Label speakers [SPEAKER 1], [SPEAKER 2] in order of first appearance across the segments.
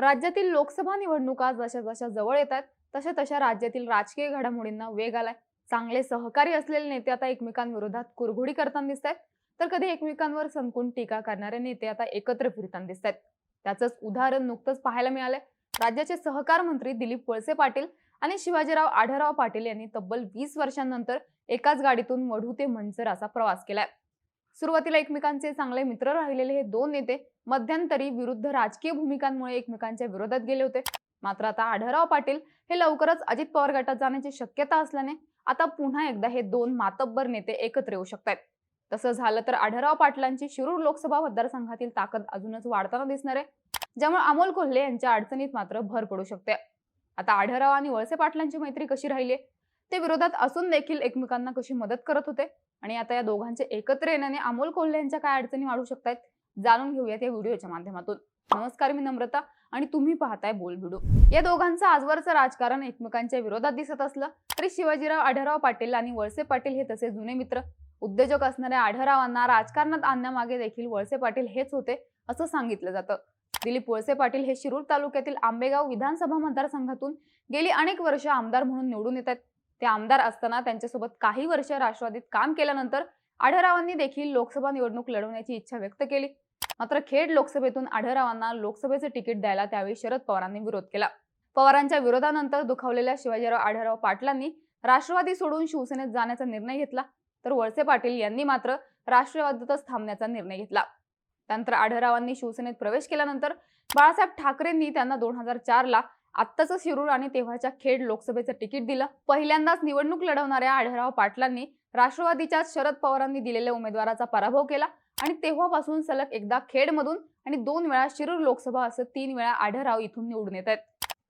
[SPEAKER 1] राज्यातील लोकसभा निवडणुका जशा जशा जवळ येत आहेत तशा तशा राज्यातील राजकीय घडामोडींना वेग आलाय. चांगले सहकारी असलेले नेते आता एकमेकांविरोधात कुरघोडी करताना दिसत आहेत तर कधी एकमेकांवर संकून टीका करणारे नेते आता एकत्र फिरताना दिसत आहेत त्याचंच उदाहरण नुकतंच पाहायला मिळालंय. राज्याचे सहकार मंत्री दिलीप वळसे पाटील आणि शिवाजीराव आढळराव पाटील यांनी तब्बल वीस वर्षांनंतर एकाच गाडीतून वढू ते मंचर असा प्रवास केलाय. सुरुवातीला एकमेकांचे चांगले मित्र राहिलेले हे दोन नेते मध्यंतरी विरुद्ध राजकीय भूमिकांमुळे एकमेकांच्या विरोधात गेले होते. मात्र आता आढळराव पाटील हे लवकरच अजित पवार गटात जाण्याची शक्यता असल्याने आता पुन्हा एकदा हे दोन मातब्बर नेते एकत्र येऊ शकतात तसं झालं तर आढळराव पाटलांची शिरूर लोकसभा मतदारसंघातील ताकद अजूनच वाढताना दिसणार आहे ज्यामुळे अमोल कोल्हे यांच्या अडचणीत मात्र भर पडू शकते. आता आढळराव आणि वळसे पाटलांची मैत्री कशी राहिली ते विरोधात असून देखील एकमेकांना कशी मदत करत होते? आणि आता या दोघांचे एकत्र येण्याने अमोल कोल्हे यांच्या काय अडचणी वाढू शकतात जाणून घेऊयात या व्हिडिओच्या माध्यमातून. नमस्कार मी नम्रता आणि तुम्ही पाहताय बोल व्हिडिओ. या दोघांचं आजवरचं राजकारण एकमेकांच्या विरोधात दिसत असलं तरी शिवाजीराव आढळराव पाटील आणि वळसे पाटील हे तसे जुने मित्र. उद्योजक असणाऱ्या आढळरावांना राजकारणात आणण्यामागे देखील वळसे पाटील हेच होते असं सांगितलं जातं. दिलीप वळसे पाटील हे शिरूर तालुक्यातील आंबेगाव विधानसभा मतदारसंघातून गेली अनेक वर्ष आमदार म्हणून निवडून येतात ते आमदार असताना त्यांच्यासोबत काही वर्ष राष्ट्रवादीत काम केल्यानंतर आढळरावांनी देखील लोकसभा निवडणूक लढवण्याची इच्छा व्यक्त केली. मात्र खेड लोकसभेतून आढळरावांना लोकसभेचे तिकीट द्यायला त्यावेळी शरद पवारांनी विरोध केला. पवारांच्या विरोधानंतर दुखावलेल्या शिवाजीराव आढळराव पाटलांनी राष्ट्रवादी सोडून शिवसेनेत जाण्याचा निर्णय घेतला. तर वळसे पाटील यांनी मात्र राष्ट्रवादीतच थांबण्याचा निर्णय घेतला. त्यानंतर आढळरावांनी शिवसेनेत प्रवेश केल्यानंतर बाळासाहेब ठाकरेंनी त्यांना दोन हजार चारला आत्ताचं शिरूर आणि तेव्हाच्या खेड लोकसभेचं तिकीट दिलं. पहिल्यांदाच निवडणूक लढवणाऱ्या आढळराव पाटलांनी राष्ट्रवादीच्या शरद पवारांनी दिलेल्या उमेदवाराचा पराभव केला आणि तेव्हापासून सलग एकदा खेडमधून आणि दोन वेळा शिरूर लोकसभा असं तीन वेळा आढळराव इथून निवडून येत आहेत.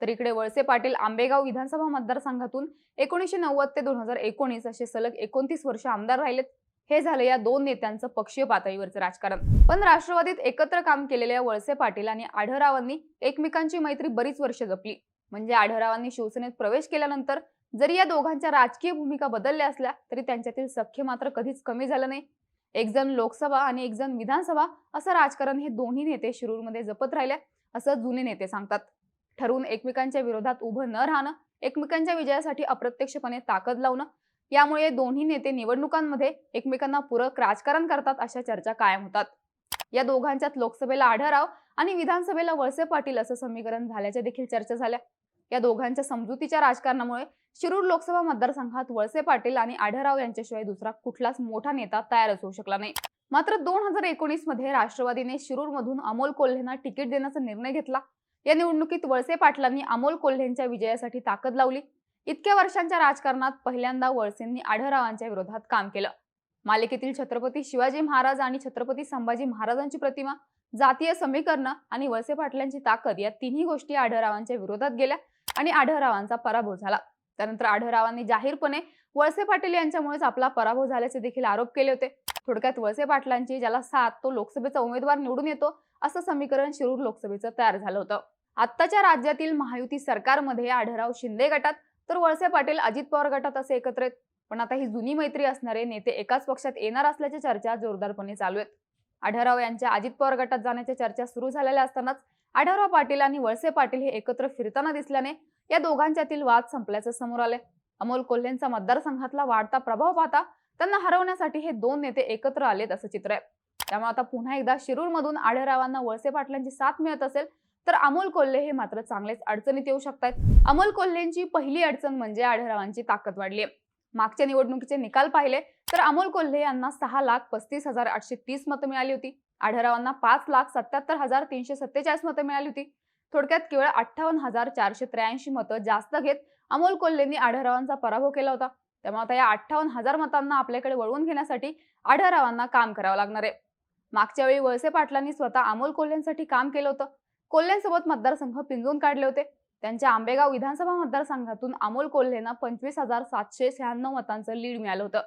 [SPEAKER 1] तर इकडे वळसे पाटील आंबेगाव विधानसभा मतदारसंघातून एकोणीसशे नव्वद ते दोन हजार एकोणीस असे सलग एकोणतीस वर्ष आमदार राहिलेत. हे झालं या दोन नेत्यांचं पक्षीय पातळीवरचं राजकारण. पण राष्ट्रवादीत एकत्र काम केलेल्या वळसे पाटील आणि आढळरावांनी एकमेकांची मैत्री बरीच वर्ष जपली. म्हणजे आढळरावांनी शिवसेनेत प्रवेश केल्यानंतर जरी या दोघांच्या राजकीय भूमिका बदलल्या असल्या तरी त्यांच्यातील सख्य मात्र कधीच कमी झालं नाही. एक जण लोकसभा आणि एक जण विधानसभा असं राजकारण हे दोन्ही नेते शिरूरमध्ये जपत राहिल्या असं जुने नेते सांगतात. ठरवून एकमेकांच्या विरोधात उभं न राहणं एकमेकांच्या विजयासाठी अप्रत्यक्षपणे ताकद लावणं यामुळे दोन्ही नेते निवडणुकांमध्ये एकमेकांना पूरक राजकारण करतात अशा चर्चा कायम होतात. या दोघांच्यात लोकसभेला आढळराव आणि विधानसभेला वळसे पाटील असं समीकरण झाल्याच्या देखील चर्चा झाल्या. या दोघांच्या समजुतीच्या राजकारणामुळे शिरूर लोकसभा मतदारसंघात वळसे पाटील आणि आढळराव यांच्याशिवाय दुसरा कुठलाच मोठा नेता तयारच होऊ शकला नाही. मात्र दोन हजार एकोणीसमध्ये राष्ट्रवादीने शिरूरमधून अमोल कोल्हेंना तिकीट देण्याचा निर्णय घेतला. या निवडणुकीत वळसे पाटलांनी अमोल कोल्हेंच्या विजयासाठी ताकद लावली. इतक्या वर्षांच्या राजकारणात पहिल्यांदा वळसेंनी आढळरावांच्या विरोधात काम केलं. मालिकेतील छत्रपती शिवाजी महाराज आणि छत्रपती संभाजी महाराजांची प्रतिमा जातीय समीकरण आणि वळसे पाटलांची ताकद या तिन्ही गोष्टी आढळरावांच्या विरोधात गेल्या आणि आढळरावांचा पराभव झाला. त्यानंतर आढळरावांनी जाहीरपणे वळसे पाटील यांच्यामुळेच आपला पराभव झाल्याचे देखील आरोप केले होते. थोडक्यात वळसे पाटलांची ज्याला सात तो लोकसभेचा उमेदवार निवडून येतो असं समीकरण शिरूर लोकसभेचं तयार झालं होतं. आत्ताच्या राज्यातील महायुती सरकारमध्ये आढळराव शिंदे गटात तर वळसे पाटील अजित पवार गटात असे एकत्र आहेत पण आता ही जुनी मैत्री असणारे नेते एकाच पक्षात येणार असल्याच्या चर्चा जोरदारपणे चालू आहेत. आढळराव यांच्या अजित पवार गटात जाण्याच्या चर्चा सुरू झालेल्या असतानाच आढळराव पाटील आणि वळसे पाटील हे एकत्र फिरताना दिसल्याने या दोघांच्यातील वाद संपल्याचं समोर आले अमोल कोल्हेंचा मतदारसंघातला वाढता प्रभाव पाहता त्यांना हरवण्यासाठी हे दोन नेते एकत्र आलेत असं चित्र आहे. त्यामुळे आता पुन्हा एकदा शिरूरमधून आढळरावांना वळसे पाटलांची साथ मिळत असेल तर अमोल कोल्हे हे मात्र चांगलेच अडचणीत येऊ शकतात अमोल कोल्हेंची पहिली अडचण म्हणजे आढळरावांची ताकद वाढली आहे मागच्या निवडणुकीचे निकाल पाहिले तर अमोल कोल्हे यांना सहा लाख पस्तीस हजार आठशे तीस मतं मिळाली होती. आढळरावांना पाच लाख सत्याहत्तर हजार तीनशे सत्तेचाळीस मतं मिळाली होती. थोडक्यात केवळ अठ्ठावन्न हजार चारशे त्र्याऐंशी मतं जास्त घेत अमोल कोल्हेंनी आढळरावांचा पराभव केला होता. त्यामुळे आता या अठ्ठावन्न हजार मतांना आपल्याकडे वळवून घेण्यासाठी आढळरावांना काम करावं लागणार आहे. मागच्या वेळी वळसे पाटलांनी स्वतः अमोल कोल्हेंसाठी काम केलं होतं. कोल्हेंसोबत मतदारसंघ पिंजून काढले होते. त्यांच्या आंबेगाव विधानसभा मतदारसंघातून अमोल कोल्हेंना पंचवीस हजार सातशे शहाण्णव मतांचं लीड मिळालं होतं.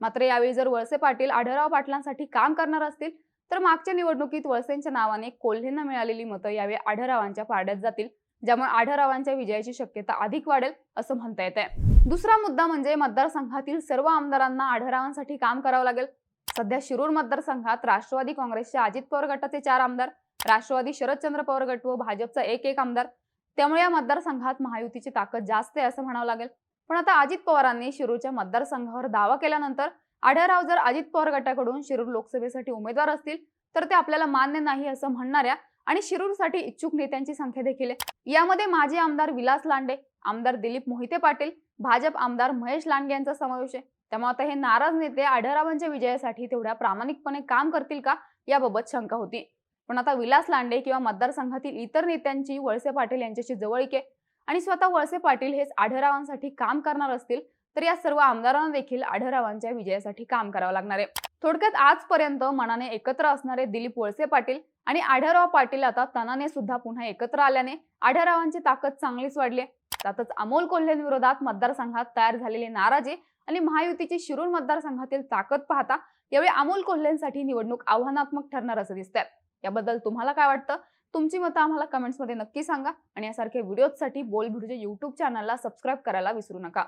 [SPEAKER 1] मात्र यावेळी जर वळसे पाटील आढळराव पाटलांसाठी काम करणार असतील तर मागच्या निवडणुकीत वळसेंच्या नावाने कोल्हेंना मिळालेली मतं यावेळी आढळरावांच्या पारड्यात जातील ज्यामुळे आढळरावांच्या विजयाची शक्यता अधिक वाढेल असं म्हणता येत आहे दुसरा मुद्दा म्हणजे मतदारसंघातील सर्व आमदारांना आढळरावांसाठी काम करावं लागेल. सध्या शिरूर मतदारसंघात राष्ट्रवादी काँग्रेसच्या अजित पवार गटाचे चार आमदार राष्ट्रवादी शरदचंद्र पवार गट व भाजपचा एक एक आमदार. त्यामुळे या मतदारसंघात महायुतीची ताकद जास्त आहे असं म्हणावं लागेल. पण आता अजित पवारांनी शिरूरच्या मतदारसंघावर दावा केल्यानंतर आढळराव जर अजित पवार गटाकडून शिरूर लोकसभेसाठी उमेदवार असतील तर ते आपल्याला मान्य नाही असं म्हणणाऱ्या आणि शिरूरसाठी इच्छुक नेत्यांची संख्या देखील आहे. यामध्ये माजी आमदार विलास लांडे आमदार दिलीप मोहिते पाटील भाजप आमदार महेश लांडगे यांचा समावेश आहे. त्यामुळे आता हे नाराज नेते आढळरावांच्या विजयासाठी तेवढ्या प्रामाणिकपणे काम करतील का? याबाबत शंका होती. पण आता विलास लांडे किंवा मतदारसंघातील इतर नेत्यांची वळसे पाटील यांच्याशी जवळीक आहे. आणि स्वतः वळसे पाटील हेच आढळरावांसाठी काम करणार असतील तर या सर्व आमदारांना देखील आढळरावांच्या विजयासाठी काम करावं लागणार आहे. थोडक्यात आजपर्यंत मनाने एकत्र असणारे दिलीप वळसे पाटील आणि आढळराव पाटील आता तनाने सुद्धा पुन्हा एकत्र आल्याने आढळरावांची ताकद चांगलीच वाढली त्यातच अमोल कोल्हेंविरोधात मतदारसंघात तयार झालेली नाराजी आणि महायुतीची शिरूर मतदारसंघातील ताकद पाहता यावेळी अमोल कोल्हेंसाठी निवडणूक आव्हानात्मक ठरणार असं दिसतंय. याबद्दल तुम्हाला काय वाटतं? तुमची मतं आम्हाला कमेंट्समध्ये नक्की सांगा आणि यासारख्या व्हिडिओजसाठी बोलभिडूच्या युट्यूब चॅनलला सबस्क्राईब करायला विसरू नका.